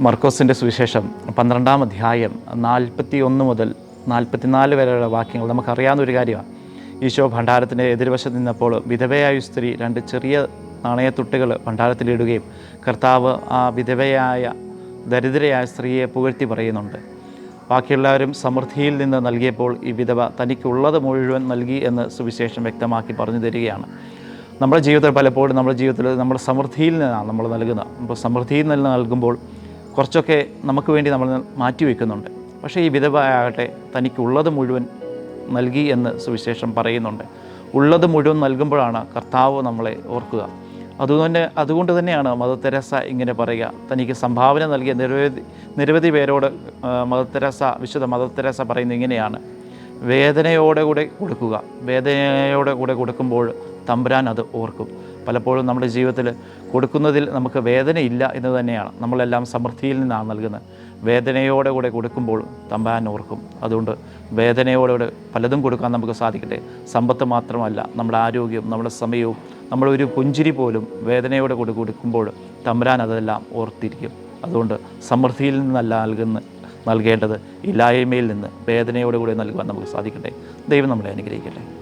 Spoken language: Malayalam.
മർക്കോസിന്റെ സുവിശേഷം പന്ത്രണ്ടാം അധ്യായം നാൽപ്പത്തി ഒന്ന് മുതൽ നാൽപ്പത്തിനാല് വരെയുള്ള വാക്യങ്ങൾ നമുക്കറിയാവുന്ന ഒരു കാര്യമാണ്. ഈശോ ഭണ്ഡാരത്തിന്റെ എതിർവശത്ത് നിന്നപ്പോൾ വിധവയായ സ്ത്രീ രണ്ട് ചെറിയ നാണയത്തുട്ടുകൾ ഭണ്ഡാരത്തിലിടുകയും കർത്താവ് ആ വിധവയായ ദരിദ്രയായ സ്ത്രീയെ പുകഴ്ത്തി പറയുന്നുണ്ട്. ബാക്കിയുള്ളവരും സമൃദ്ധിയിൽ നിന്ന് നൽകിയപ്പോൾ ഈ വിധവ തനിക്കുള്ളത് മുഴുവൻ നൽകി എന്ന് സുവിശേഷം വ്യക്തമാക്കി പറഞ്ഞു തരികയാണ്. നമ്മുടെ ജീവിതത്തിൽ പലപ്പോഴും നമ്മുടെ ജീവിതത്തിൽ നമ്മുടെ സമൃദ്ധിയിൽ നിന്നാണ് നമ്മൾ നൽകുന്നത്. അപ്പോൾ സമൃദ്ധിയിൽ നിന്ന് നൽകുമ്പോൾ കുറച്ചൊക്കെ നമുക്ക് വേണ്ടി നമ്മൾ മാറ്റി വയ്ക്കുന്നുണ്ട്. പക്ഷേ ഈ വിധവ ആകട്ടെ തനിക്കുള്ളത് മുഴുവൻ നൽകി എന്ന് സുവിശേഷം പറയുന്നുണ്ട്. ഉള്ളത് മുഴുവൻ നൽകുമ്പോഴാണ് കർത്താവ് നമ്മളെ ഓർക്കുക. അതുതന്നെ അതുകൊണ്ട് തന്നെയാണ് മദർ തെരേസ ഇങ്ങനെ പറയുക. തനിക്ക് സംഭാവന നൽകിയ നിരവധി നിരവധി പേരോട് മദർ തെരേസ വിശുദ്ധ മദർ തെരേസ പറയുന്നത് ഇങ്ങനെയാണ്. വേദനയോടെ കൂടെ കൊടുക്കുക. വേദനയോടെ കൂടെ കൊടുക്കുമ്പോൾ തമ്പുരാൻ അത് ഓർക്കും. പലപ്പോഴും നമ്മുടെ ജീവിതത്തിൽ കൊടുക്കുന്നതിൽ നമുക്ക് വേദനയില്ല എന്ന് തന്നെയാണ്. നമ്മളെല്ലാം സമൃദ്ധിയിൽ നിന്നാണ് നൽകുന്നത്. വേദനയോടെ കൂടെ കൊടുക്കുമ്പോൾ തമ്പാൻ ഓർക്കും. അതുകൊണ്ട് വേദനയോടെ പലതും കൊടുക്കാൻ നമുക്ക് സാധിക്കട്ടെ. സമ്പത്ത് മാത്രമല്ല നമ്മുടെ ആരോഗ്യം നമ്മുടെ സമയവും നമ്മുടെ ഒരു പുഞ്ചിരി പോലും വേദനയോടെ കൂടെ കൊടുക്കുമ്പോൾ തമ്പാൻ അതെല്ലാം ഓർത്തിരിക്കും. അതുകൊണ്ട് സമൃദ്ധിയിൽ നിന്നല്ല നൽകുന്ന നൽകേണ്ടത് ഇല്ലായ്മയിൽ നിന്ന് വേദനയോടുകൂടി നൽകുവാൻ നമുക്ക് സാധിക്കട്ടെ. ദൈവം നമ്മളെ അനുഗ്രഹിക്കട്ടെ.